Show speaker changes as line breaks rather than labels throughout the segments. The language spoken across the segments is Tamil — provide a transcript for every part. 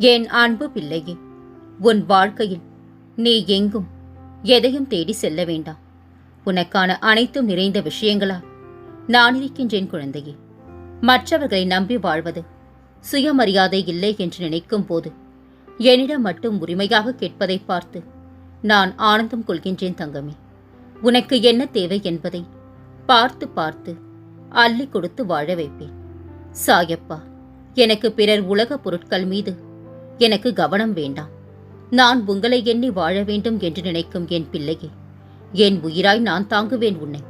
என் அன்பு பிள்ளையே உன் வாழ்க்கையில் நீ எங்கும் எதையும் தேடி செல்ல வேண்டாம். உனக்கான அனைத்தும் நிறைந்த விஷயங்களா நான் இருக்கின்றேன் குழந்தையே. மற்றவர்களை நம்பி வாழ்வது சுயமரியாதை இல்லை என்று நினைக்கும் போது என்னிடம் மட்டும் உரிமையாக கேட்பதை பார்த்து நான் ஆனந்தம் கொள்கின்றேன் தங்கமே. உனக்கு என்ன தேவை என்பதை பார்த்து பார்த்து அள்ளி கொடுத்து வாழ வைப்பேன். சாயப்பா எனக்கு பிறர் உலகப் பொருட்கள் மீது எனக்கு கவனம் வேண்டாம். நான் உங்களை எண்ணி வாழ வேண்டும் என்று நினைக்கும் என் பிள்ளையே என் உயிராய் நான் தாங்குவேன் உன்னை.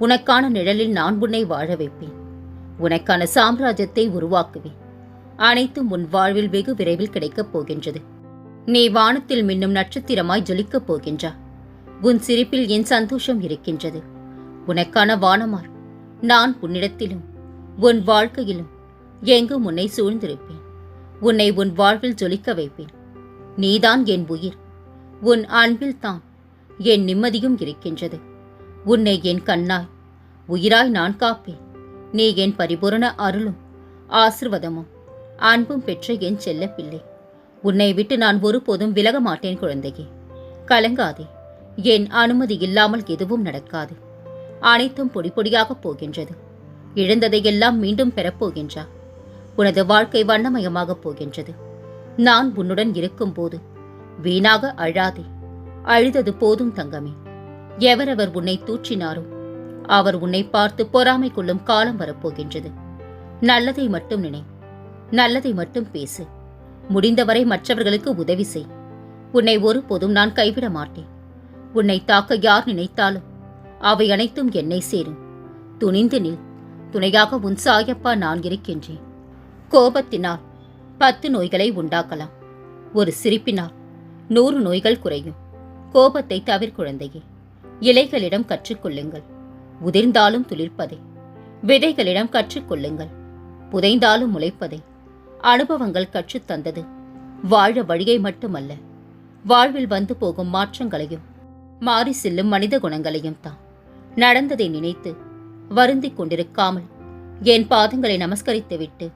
உனக்கான நிழலில் நான் உன்னை வாழ வைப்பேன். உனக்கான சாம்ராஜ்யத்தை உருவாக்குவேன். அனைத்தும் உன் வாழ்வில் வெகு விரைவில் கிடைக்கப் போகின்றது. நீ வானத்தில் மின்னும் நட்சத்திரமாய் ஜொலிக்கப் போகின்றா. உன் சிரிப்பில் என் சந்தோஷம் இருக்கின்றது. உனக்கான வானமார் நான் உன்னிடத்திலும் உன் வாழ்க்கையிலும் எங்கும் உன்னை சூழ்ந்திருப்பேன். உன்னை உன் வாழ்வில் ஜொலிக்க வைப்பேன். நீதான் என் உயிர். உன் அன்பில் தான் என் நிம்மதியும் இருக்கின்றது. உன்னை என் கண்ணாய் உயிராய் நான் காப்பேன். நீ என் பரிபூரண அருளும் ஆசிர்வதமும் அன்பும் பெற்ற என் செல்ல பிள்ளை. உன்னை விட்டு நான் ஒருபோதும் விலக மாட்டேன் குழந்தையே. கலங்காதே. என் அனுமதி இல்லாமல் எதுவும் நடக்காது. அனைத்தும் பொடி பொடியாகப் போகின்றது. இழந்ததையெல்லாம் மீண்டும் பெறப்போகின்றா உனது வாழ்க்கை வண்ணமயமாகப் போகின்றது. நான் உன்னுடன் இருக்கும்போது வீணாக அழாதே. அழுதது போதும் தங்கமே. எவரவர் உன்னை தூற்றினாரோ அவர் உன்னை பார்த்து பொறாமை கொள்ளும் காலம் வரப்போகின்றது. நல்லதை மட்டும் நினை நல்லதை மட்டும் பேசு. முடிந்தவரை மற்றவர்களுக்கு உதவி செய். உன்னை ஒருபோதும் நான் கைவிட மாட்டேன். உன்னை தாக்க யார் நினைத்தாலும் அவை அனைத்தும் என்னை சேரும். துணிந்து நில். துணையாக உன் சாயப்பா நான் இருக்கின்றேன். கோபத்தினால் பத்து நோய்களை உண்டாக்கலாம். ஒரு சிரிப்பினால் நூறு நோய்கள் குறையும். கோபத்தை தவிர குழந்தையே இலைகளிடம் கற்றுக்கொள்ளுங்கள். உதிர்ந்தாலும் துளிர்ப்பதை விதைகளிடம் கற்றுக்கொள்ளுங்கள். புதைந்தாலும் முளைப்பதை அனுபவங்கள் கற்றுத் தந்தது. வாழ வழியை மட்டுமல்ல வாழ்வில் வந்து போகும் மாற்றங்களையும் மாறி செல்லும் மனித குணங்களையும் தான் நடந்ததை நினைத்து வருந்திக் கொண்டிருக்காமல் என் பாதங்களை நமஸ்கரித்துவிட்டு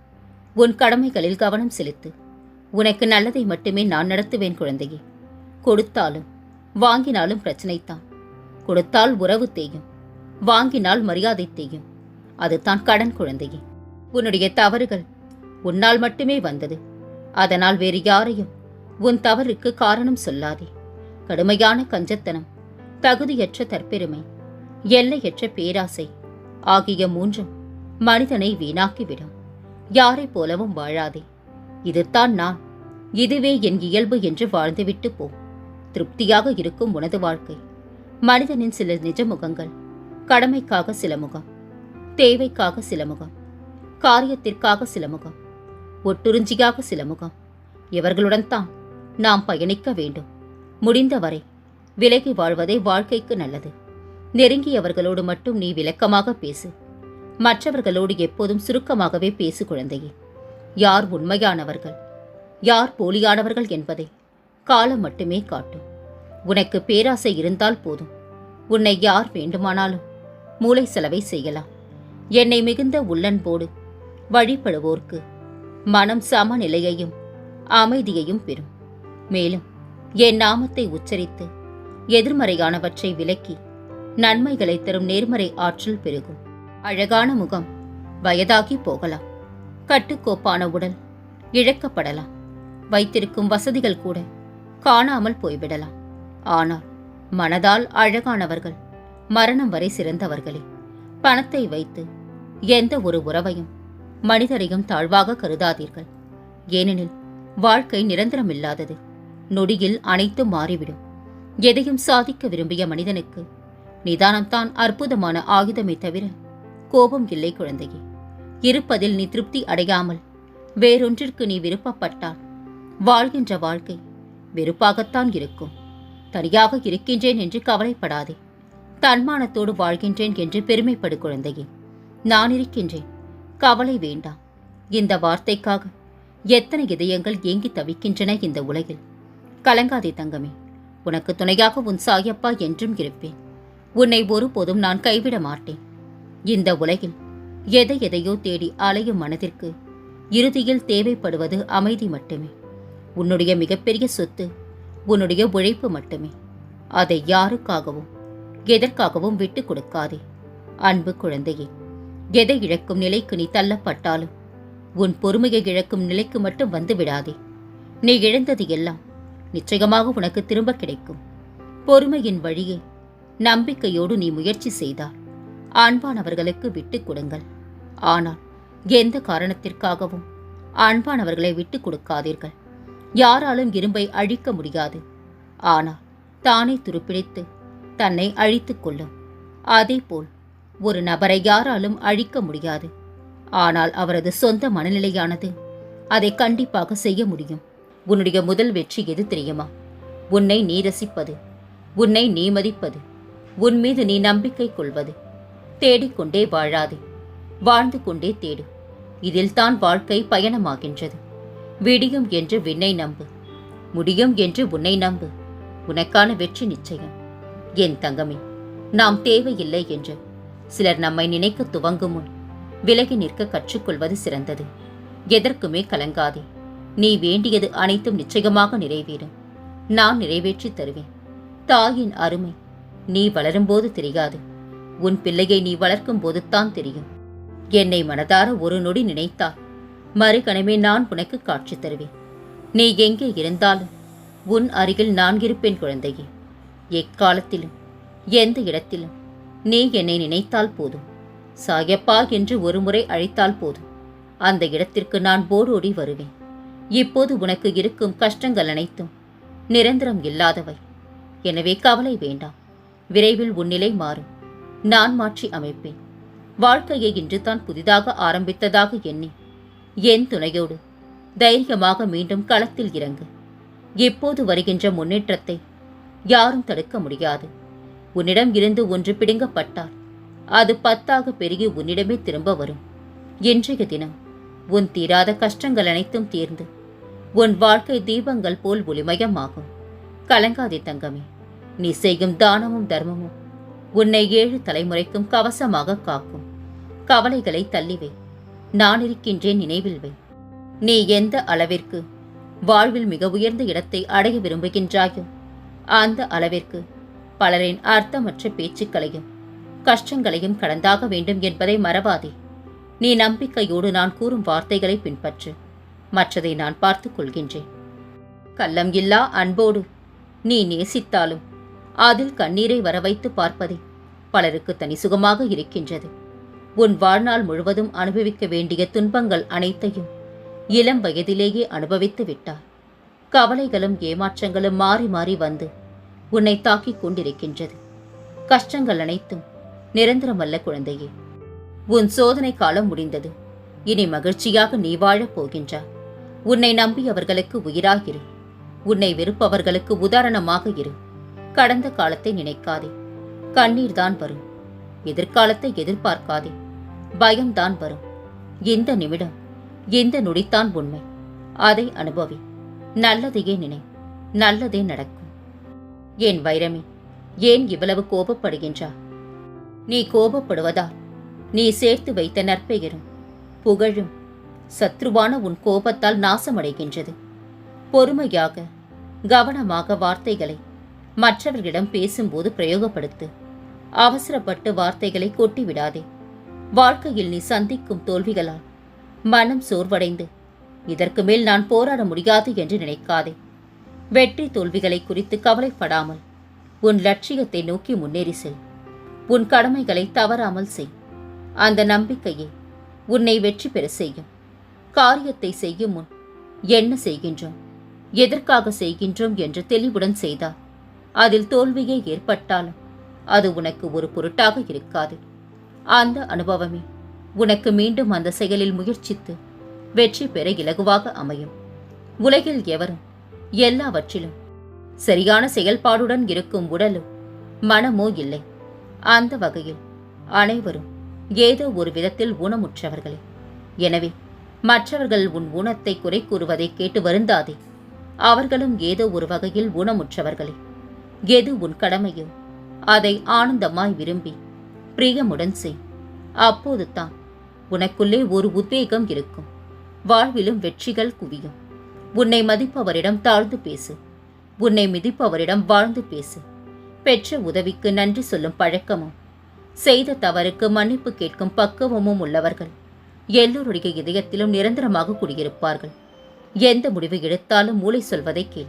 உன் கடமைகளில் கவனம் செலுத்து. உனக்கு நல்லதை மட்டுமே நான் நடத்துவேன் குழந்தையே. கொடுத்தாலும் வாங்கினாலும் பிரச்சனைத்தான் கொடுத்தால் உறவு தேயும். வாங்கினால் மரியாதை தேயும். அதுதான் கடன் குழந்தையே. உன்னுடைய தவறுகள் உன்னால் மட்டுமே வந்தது. அதனால் வேறு யாரையும் உன் தவறுக்கு காரணம் சொல்லாதே. கடுமையான கஞ்சத்தனம் தகுதியற்ற தற்பெருமை எல்லையற்ற பேராசை ஆகிய மூன்றும் மனிதனை வீணாக்கிவிடும். யாரைப் போலவும் வாழாதே. இதுதான் நான் இதுவே என் இயல்பு என்று வாழ்ந்துவிட்டு போ. திருப்தியாக இருக்கும் உனது வாழ்க்கை. மனிதனின் சில நிஜ முகங்கள் கடமைக்காக சில முகம் தேவைக்காக சில முகம் காரியத்திற்காக சில முகம் ஒட்டுறிஞ்சியாக சில முகம். இவர்களுடன் தான் நாம் பயணிக்க வேண்டும். முடிந்தவரை விலகி வாழ்வதே வாழ்க்கைக்கு நல்லது. நெருங்கியவர்களோடு மட்டும் நீ விளக்கமாக பேசு. மற்றவர்களோடு எப்போதும் சுருக்கமாகவே பேசு குழந்தையே. யார் உண்மையானவர்கள்? யார் போலியானவர்கள் என்பதை காலம் மட்டுமே காட்டும். உனக்கு பேராசை இருந்தால் போதும். உன்னை யார் வேண்டுமானாலும் மூளை செலவை செய்யலாம். என்னை மிகுந்த உள்ளன்போடு வழிபடுவோர்க்கு மனம் சமநிலையையும் அமைதியையும் பெறும். மேலும் என் நாமத்தை உச்சரித்து எதிர்மறையானவற்றை விலக்கி நன்மைகளை தரும் நேர்மறை ஆற்றல் பெருகும். அழகான முகம். வயதாகி போகலாம். கட்டுக்கோப்பான உடல். இழக்கப்படலாம். வைத்திருக்கும் வசதிகள் கூட காணாமல் போய்விடலாம். ஆனால் மனதால் அழகானவர்கள் மரணம் வரை சிறந்தவர்களே. பணத்தை வைத்து எந்த ஒரு உறவையும் மனிதரையும் தாழ்வாக கருதாதீர்கள். ஏனெனில் வாழ்க்கை நிரந்தரமில்லாதது. நொடியில் அனைத்தும் மாறிவிடும். எதையும் சாதிக்க விரும்பிய மனிதனுக்கு நிதானம்தான் அற்புதமான ஆயுதமே தவிர கோபம் இல்லை குழந்தையே. இருப்பதில் நீ திருப்தி அடையாமல் வேறொன்றிற்கு நீ விருப்பப்பட்டால் வாழ்கின்ற வாழ்க்கை வெறுப்பாகத்தான் இருக்கும். தனியாக இருக்கின்றேன் என்று கவலைப்படாதே. தன்மானத்தோடு வாழ்கின்றேன் என்று பெருமைப்படு குழந்தையே. நான் இருக்கின்றேன். கவலை வேண்டாம். இந்த வார்த்தைக்காக எத்தனை இதயங்கள் ஏங்கி தவிக்கின்றன இந்த உலகில். கலங்காதே தங்கமே. உனக்கு துணையாக உன் சாயப்பா என்றும் இருப்பேன். உன்னை ஒருபோதும் நான் கைவிட மாட்டேன். இந்த உலகில் எதை எதையோ தேடி அலையும் மனதிற்கு இறுதியில் தேவைப்படுவது அமைதி மட்டுமே. உன்னுடைய மிகப்பெரிய சொத்து உன்னுடைய உழைப்பு மட்டுமே. அதை யாருக்காகவும் எதற்காகவும் விட்டு கொடுக்காதே. அன்பு குழந்தையே எதை இழக்கும் நிலைக்கு நீ தள்ளப்பட்டாலும் உன் பொறுமையை இழக்கும் நிலைக்கு மட்டும் வந்து விடாதே. நீ இழந்தது எல்லாம் நிச்சயமாக உனக்கு திரும்ப கிடைக்கும். பொறுமையின் வழியே நம்பிக்கையோடு நீ முயற்சி செய்தால் அன்பானவர்களுக்கு விட்டுக் கொடுங்கள். ஆனால் எந்த காரணத்திற்காகவும் அன்பானவர்களை விட்டுக் கொடுக்காதீர்கள். யாராலும் இரும்பை அழிக்க முடியாது. ஆனால் தானே துருப்பிடித்து தன்னை அழித்துக் கொள்ளும். அதேபோல் ஒரு நபரை யாராலும் அழிக்க முடியாது. ஆனால் அவரது சொந்த மனநிலையானது அதை கண்டிப்பாக செய்ய முடியும். உன்னுடைய முதல் வெற்றி எது தெரியுமா? உன்னை நீ ரசிப்பது உன்னை நீ மதிப்பது உன் மீது நீ நம்பிக்கை கொள்வது. தேடிக்கொண்டே வாழாதே. வாழ்ந்து கொண்டே தேடு. இதில்தான் வாழ்க்கை பயணமாகின்றது. விடியும் என்று விண்ணை நம்பு. முடியும் என்று உன்னை நம்பு. உனக்கான வெற்றி நிச்சயம். என் தங்கமே நாம் தேவையில்லை என்று. சிலர் நம்மை நினைக்க துவங்கும் முன் விலகி நிற்க கற்றுக்கொள்வது சிறந்தது. எதற்குமே கலங்காதே. நீ வேண்டியது அனைத்தும் நிச்சயமாக நிறைவேறும் நான் நிறைவேற்றி தருவேன். தாயின் அருமை நீ வளரும்போது தெரியாது. உன் பிள்ளையை நீ வளர்க்கும் போதுதான் தெரியும். என்னை மனதார ஒரு நொடி நினைத்தால் மறுகணமே நான் உனக்கு காட்சி தருவேன். நீ எங்கே இருந்தாலும் உன் அருகில் நான் இருப்பேன் குழந்தையே. எக்காலத்திலும் எந்த இடத்திலும் நீ என்னை நினைத்தால் போதும். சாயப்பா என்று ஒருமுறை அழைத்தால் போதும். அந்த இடத்திற்கு நான் போடோடி வருவேன். இப்போது உனக்கு இருக்கும் கஷ்டங்கள் அனைத்தும் நிரந்தரம் இல்லாதவை. எனவே கவலை வேண்டாம். விரைவில் உன்னிலை மாறும். நான் மாற்றி அமைப்பேன். வாழ்க்கையை இன்று தான் புதிதாக ஆரம்பித்ததாக எண்ணி என் துணையோடு தைரியமாக மீண்டும் களத்தில் இறங்கு. எப்போது வருகின்ற முன்னேற்றத்தை யாரும் தடுக்க முடியாது. உன்னிடம் இருந்து ஒன்று பிடுங்கப்பட்டால் அது பத்தாக பெருகி உன்னிடமே திரும்ப வரும். இன்றைய தினம் உன் தீராத கஷ்டங்கள் அனைத்தும் தீர்ந்து உன் வாழ்க்கை தீபங்கள் போல் ஒளிமயமாகும். கலங்காதே தங்கமே நீ செய்யும் தானமும் தர்மமும் உன்னை ஏழு தலைமுறைக்கும் கவசமாக காக்கும். கவலைகளை தள்ளிவை. நான் இருக்கின்றேன் நினைவில் வை. நீ எந்த அளவிற்கு வாழ்வில் மிக உயர்ந்த இடத்தை அடைய விரும்புகின்றாயோ அந்த அளவிற்கு பலரின் அர்த்தமற்ற பேச்சுக்களையும் கஷ்டங்களையும் கடந்தாக வேண்டும் என்பதை மறவாதே. நீ நம்பிக்கையோடு நான் கூறும் வார்த்தைகளை பின்பற்று. மற்றதை நான் பார்த்துக் கொள்கின்றேன். கள்ளம் இல்லா அன்போடு நீ நேசித்தாலும் அதில் கண்ணீரை வரவைத்து பார்ப்பதே பலருக்கு தனி சுகமாக இருக்கின்றது. உன் வாழ்நாள் முழுவதும் அனுபவிக்க வேண்டிய துன்பங்கள் அனைத்தையும் இளம் வயதிலேயே அனுபவித்து விட்டார் கவலைகளும் ஏமாற்றங்களும் மாறி மாறி வந்து உன்னை தாக்கிக் கொண்டிருக்கின்றது. கஷ்டங்கள் அனைத்தும் நிரந்தரமல்ல குழந்தையே. உன் சோதனை காலம் முடிந்தது. இனி மகிழ்ச்சியாக நீ வாழப் போகின்றாய். உன்னை நம்பியவர்களுக்கு உயிராகிரு உன்னை வெறுப்பவர்களுக்கு உதாரணமாக இரு. கடந்த காலத்தை நினைக்காதே. கண்ணீர் தான் வரும். எதிர்காலத்தை எதிர்பார்க்காதே. பயம்தான் வரும். இந்த நிமிடம் இந்த நொடித்தான் உண்மை. அதை அனுபவி. நல்லதையே நினை. நல்லதே நடக்கும். என் வைரமே ஏன் இவ்வளவு கோபப்படுகின்றா? நீ கோபப்படுவதால் நீ சேர்த்து வைத்த நற்பெயரும் புகழும் சத்ருவான உன் கோபத்தால் நாசமடைகின்றது. பொறுமையாக கவனமாக வார்த்தைகளை மற்றவர்களிடம் பேசும்போது பிரயோகப்படுத்து. அவசரப்பட்டு வார்த்தைகளை கொட்டிவிடாதே. வாழ்க்கையில் நீ சந்திக்கும் தோல்விகளால் மனம் சோர்வடைந்து இதற்கு மேல் நான் போராட முடியாது என்று நினைக்காதே. வெற்றி தோல்விகளை குறித்து கவலைப்படாமல் உன் லட்சியத்தை நோக்கி முன்னேறி செல். உன் கடமைகளை தவறாமல் செய். அந்த நம்பிக்கையே உன்னை வெற்றி பெற செய்யும். காரியத்தை செய்யும் முன் என்ன செய்கின்றோம்? எதற்காக செய்கின்றோம் என்று தெளிவுடன் செய்தார் அதில் தோல்வியே ஏற்பட்டாலும் அது உனக்கு ஒரு பொருட்டாக இருக்காது. அந்த அனுபவமே உனக்கு மீண்டும் அந்த செயலில் முயற்சித்து வெற்றி பெற இலகுவாக அமையும். உலகில் எவரும் எல்லாவற்றிலும் சரியான செயல்பாடுடன் இருக்கும் உடலோ மனமோ இல்லை. அந்த வகையில் அனைவரும் ஏதோ ஒரு விதத்தில் ஊனமுற்றவர்களே. எனவே மற்றவர்கள் உன் ஊனத்தை குறை கூறுவதை கேட்டு வருந்தாதே. அவர்களும் ஏதோ ஒரு வகையில் ஊனமுற்றவர்களே. எது உன் கடமையோ? அதை ஆனந்தமாய் விரும்பி பிரியமுடன் செய். அப்போது தான் உனக்குள்ளே ஒரு உத்வேகம் இருக்கும். வாழ்விலும் வெற்றிகள் குவியும். உன்னை மதிப்பவரிடம் தாழ்ந்து பேசு. உன்னை மிதிப்பவரிடம் வாழ்ந்து பேசு. பெற்ற உதவிக்கு நன்றி சொல்லும் பழக்கமும் செய்த தவறுக்கு மன்னிப்பு கேட்கும் பக்குவமும் உள்ளவர்கள் எல்லோருடைய இதயத்திலும் நிரந்தரமாக குடியிருப்பார்கள். எந்த முடிவை எடுத்தாலும் மூளை சொல்வதை கேள்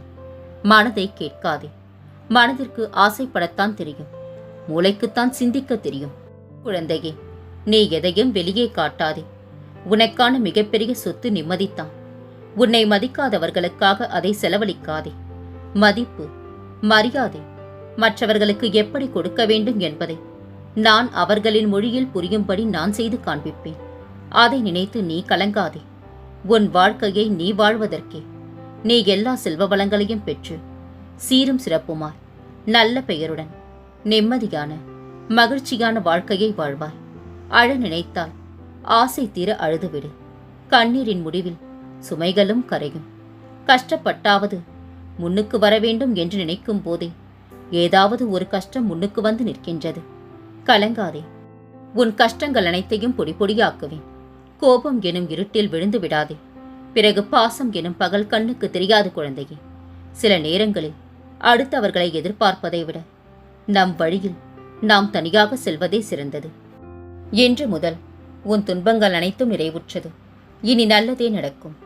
மனதை கேட்காதே. மனதிற்கு ஆசைப்படத்தான் தெரியும். மூளைக்குத்தான் சிந்திக்க தெரியும். குழந்தையே நீ எதையும் வெளியே காட்டாதே. உனக்கான மிகப்பெரிய சொத்து நிம்மதித்தான் உன்னை மதிக்காதவர்களுக்காக அதை செலவழிக்காதே. மதிப்பு மரியாதை மற்றவர்களுக்கு எப்படி கொடுக்க வேண்டும் என்பதை நான் அவர்களின் மொழியில் புரியும்படி நான் செய்து காண்பிப்பேன். அதை நினைத்து நீ கலங்காதே. உன் வாழ்க்கையை நீ வாழ்வதற்கே. நீ எல்லா செல்வ வளங்களையும் பெற்று சீரும் சிறப்புமாய். நல்ல பெயருடன் நிம்மதியான மகிழ்ச்சியான வாழ்க்கையை வாழ்வாய். அழ நினைத்தால் ஆசை தீர அழுதுவிடு. கண்ணீரின் முடிவில் சுமைகளும் கரையும். கஷ்டப்பட்டாவது முன்னுக்கு வர வேண்டும் என்று நினைக்கும் போதே ஏதாவது ஒரு கஷ்டம் முன்னுக்கு வந்து நிற்கின்றது. கலங்காதே. உன் கஷ்டங்கள் அனைத்தையும் பொடி பொடியாக்குவேன். கோபம் எனும் இருட்டில் விழுந்து விடாதே பிறகு பாசம் எனும் பகல் கண்ணுக்கு தெரியாது குழந்தையே. சில நேரங்களில் அடுத்தவர்களை எதிர்பார்ப்பதை விட நம் வழியில் நாம் தனியாக செல்வதே சிறந்தது. இன்று முதல் உன் துன்பங்கள் அனைத்தும் நிறைவுற்றது. இனி நல்லதே நடக்கும்.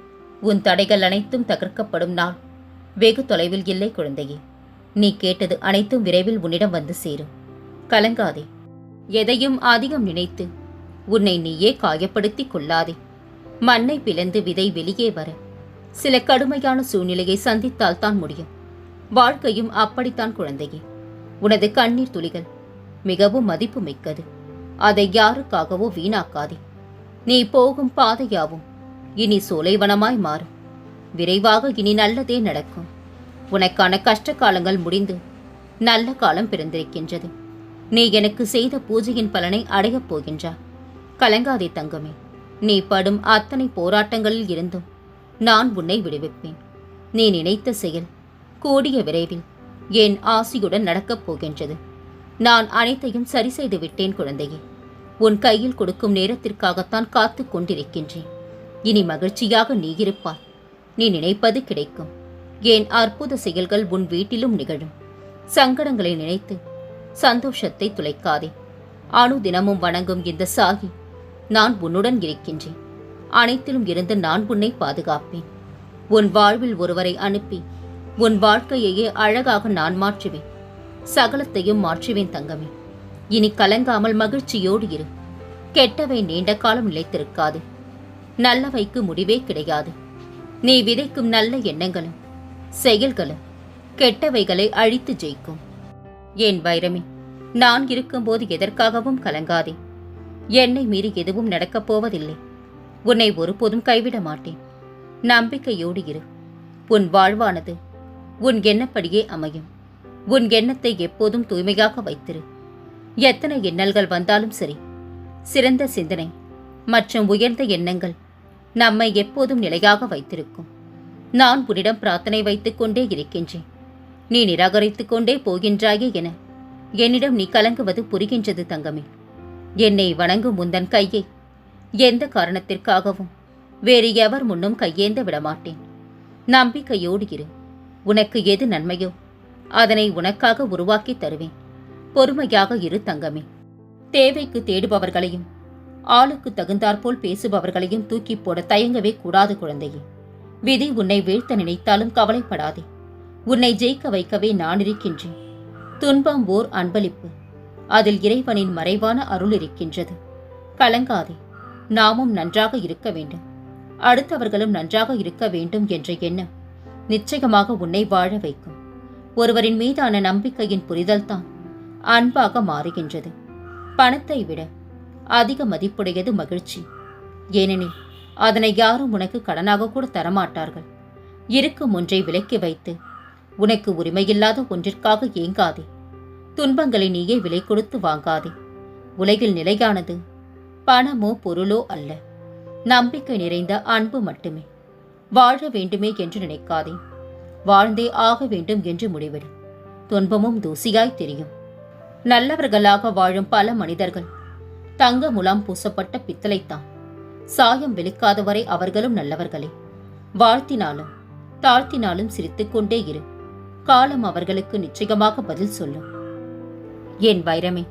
உன் தடைகள் அனைத்தும் தகர்க்கப்படும் நாள். வெகு தொலைவில் இல்லை குழந்தையே. நீ கேட்டது அனைத்தும் விரைவில் உன்னிடம் வந்து சேரும். கலங்காதே. எதையும் அதிகம் நினைத்து உன்னை நீயே காயப்படுத்திக் கொள்ளாதே. மண்ணை பிளந்து விதை வெளியே வர சில கடுமையான சூழ்நிலையை சந்தித்தால் தான் முடியும். வாழ்க்கையும் அப்படித்தான் குழந்தையே. உனது கண்ணீர் துளிகள் மிகவும் மதிப்பு மிக்கது அதை யாருக்காகவோ வீணாக்காதே. நீ போகும் பாதையாவும் இனி சோலைவனமாய் மாறும். விரைவாக இனி நல்லதே நடக்கும். உனக்கான கஷ்ட காலங்கள் முடிந்து நல்ல காலம் பிறந்திருக்கின்றது. நீ எனக்கு செய்த பூஜையின் பலனை அடையப் போகின்றாய் கலங்காதே தங்கமே. நீ படும் அத்தனை போராட்டங்களில் இருந்தும் நான் உன்னை விடுவிப்பேன். நீ நினைத்த செயல் கூடிய விரைவில் என் ஆசியுடன் நடக்கப் போகின்றது. நான் அனைத்தையும் சரி செய்து விட்டேன் குழந்தையே. உன் கையில் கொடுக்கும் நேரத்திற்காகத்தான் காத்து கொண்டிருக்கின்றேன். இனி மகிழ்ச்சியாக நீ இருப்பாய். நீ நினைப்பது கிடைக்கும். என் அற்புத செயல்கள் உன் வீட்டிலும் நிகழும். சங்கடங்களை நினைத்து சந்தோஷத்தை துளைக்காதே. அணு தினமும் வணங்கும் இந்த சாகி நான் உன்னுடன் இருக்கின்றேன். அனைத்திலும் இருந்து நான் உன்னை பாதுகாப்பேன். உன் வாழ்வில் ஒருவரை அனுப்பி உன் வாழ்க்கையையே அழகாக நான் மாற்றுவேன். சகலத்தையும் மாற்றுவேன் தங்கமே. இனி கலங்காமல் மகிழ்ச்சியோடு இரு. கெட்டவை நீண்ட காலம் நிலைத்திருக்காது. நல்லவைக்கு முடிவே கிடையாது. நீ விதைக்கும் நல்ல எண்ணங்களும் செயல்களும் கெட்டவைகளை அழித்து ஜெயிக்கும். என் வைரமே நான் இருக்கும்போது எதற்காகவும் கலங்காதே. என்னை மீறி எதுவும் நடக்கப் போவதில்லை. உன்னை ஒருபோதும் கைவிட மாட்டேன். நம்பிக்கையோடு இரு. உன் வாழ்வானது உன் எண்ணப்படியே அமையும். உன் எண்ணத்தை எப்போதும் தூய்மையாக வைத்திரு. எத்தனை எண்ணல்கள் வந்தாலும் சரி சிறந்த சிந்தனை மற்றும் உயர்ந்த எண்ணங்கள் நம்மை எப்போதும் நிலையாக வைத்திருக்கும். நான் உன்னிடம் பிரார்த்தனை வைத்துக் கொண்டே இருக்கின்றேன். நீ நிராகரித்துக் கொண்டே போகின்றாயே என என்னிடம் நீ கலங்குவது புரிகின்றது தங்கமே. என்னை வணங்கும் முந்தன் கையை எந்த காரணத்திற்காகவும் வேறு எவர் முன்னும் கையேந்த விடமாட்டேன். நம்பிக்கையோடு இரு. உனக்கு எது நன்மையோ அதனை உனக்காக உருவாக்கி தருவேன். பொறுமையாக இரு தங்கமே. தேவைக்கு தேடுபவர்களையும் ஆளுக்கு தகுந்தாற்போல் பேசுபவர்களையும் தூக்கி போட தயங்கவே கூடாது குழந்தையே. விதி உன்னை வீழ்த்த நினைத்தாலும் கவலைப்படாதே. உன்னை ஜெயிக்க வைக்கவே நான் இருக்கின்றேன். துன்பம் ஓர் அன்பளிப்பு. அதில் இறைவனின் மறைவான அருள் இருக்கின்றது. கலங்காதே. நாமும் நன்றாக இருக்க வேண்டும். அடுத்தவர்களும் நன்றாக இருக்க வேண்டும் என்ற எண்ணம். நிச்சயமாக உன்னை வாழ வைக்கும். ஒருவரின் மீதான நம்பிக்கையின் புரிதல்தான் அன்பாக மாறுகின்றது. பணத்தை விட அதிக மதிப்புடையது மகிழ்ச்சி. ஏனெனில் அதனை யாரும் உனக்கு கடனாக கூட தரமாட்டார்கள். இருக்கும் ஒன்றை விலக்கி வைத்து உனக்கு உரிமையில்லாத ஒன்றிற்காக ஏங்காதே. துன்பங்களை நீயே விலை கொடுத்து வாங்காதே. உலகில் நிலையானது பணமோ பொருளோ அல்ல. நம்பிக்கை நிறைந்த அன்பு மட்டுமே. வாழ வேண்டுமே என்று நினைக்காதே. வாழ்ந்தே ஆக வேண்டும் என்று முடிவெடு. துன்பமும் தூசியாய் தெரியும். நல்லவர்களாக வாழும் பல மனிதர்கள் தங்க முலாம் பூசப்பட்ட பித்தளைத்தான். சாயம் வெளிக்காதவரை அவர்களும் நல்லவர்களே. வாழ்த்தினாலும் தாழ்த்தினாலும் சிரித்துக்கொண்டே இரு. காலம் அவர்களுக்கு நிச்சயமாக பதில் சொல்லும். என் வைரமே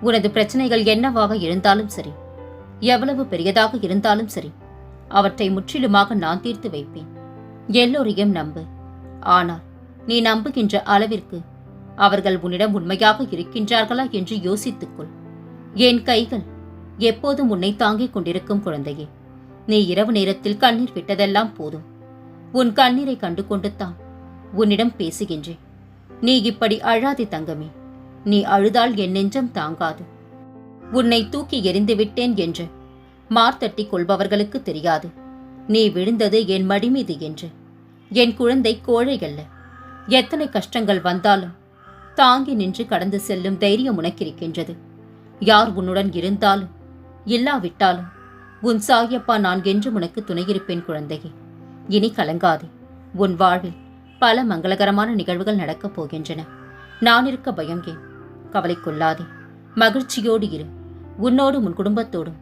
உனது பிரச்சனைகள் என்னவாக இருந்தாலும் சரி எவ்வளவு பெரியதாக இருந்தாலும் சரி அவற்றை முற்றிலுமாக நான் தீர்த்து வைப்பேன். எல்லோரையும் நம்பு. ஆனால் நீ நம்புகின்ற அளவிற்கு அவர்கள் உன்னிடம் உண்மையாக இருக்கின்றார்களா என்று யோசித்துக்கொள். என் கைகள் எப்போதும் உன்னை தாங்கிக் கொண்டிருக்கும் குழந்தையே. நீ இரவு நேரத்தில் கண்ணீர் விட்டதெல்லாம் போதும். உன் கண்ணீரை கண்டு கொண்டு தான் உன்னிடம் பேசுகின்றேன். நீ இப்படி அழாதே தங்கமே. நீ அழுதால் என் நெஞ்சம் தாங்காது. உன்னை தூக்கி எறிந்துவிட்டேன் என்று மார்த்தட்டி கொள்பவர்களுக்கு தெரியாது. நீ விழுந்தது என் மடி மீது என்று. என் குழந்தை கோழை அல்ல. எத்தனை கஷ்டங்கள் வந்தாலும் தாங்கி நின்று கடந்து செல்லும் தைரியம் உனக்கிருக்கின்றது. யார் உன்னுடன் இருந்தாலும் இல்லாவிட்டாலும் உன் சாயப்பா நான் என்று உனக்கு துணையிருப்பேன் குழந்தையே. இனி கலங்காதே. உன் வாழ்வில் பல மங்களகரமான நிகழ்வுகள் நடக்கப் போகின்றன. நான் இருக்க பயம் ஏன் மகிழ்ச்சியோடு இரு. உன்னோடும் உன் குடும்பத்தோடும்.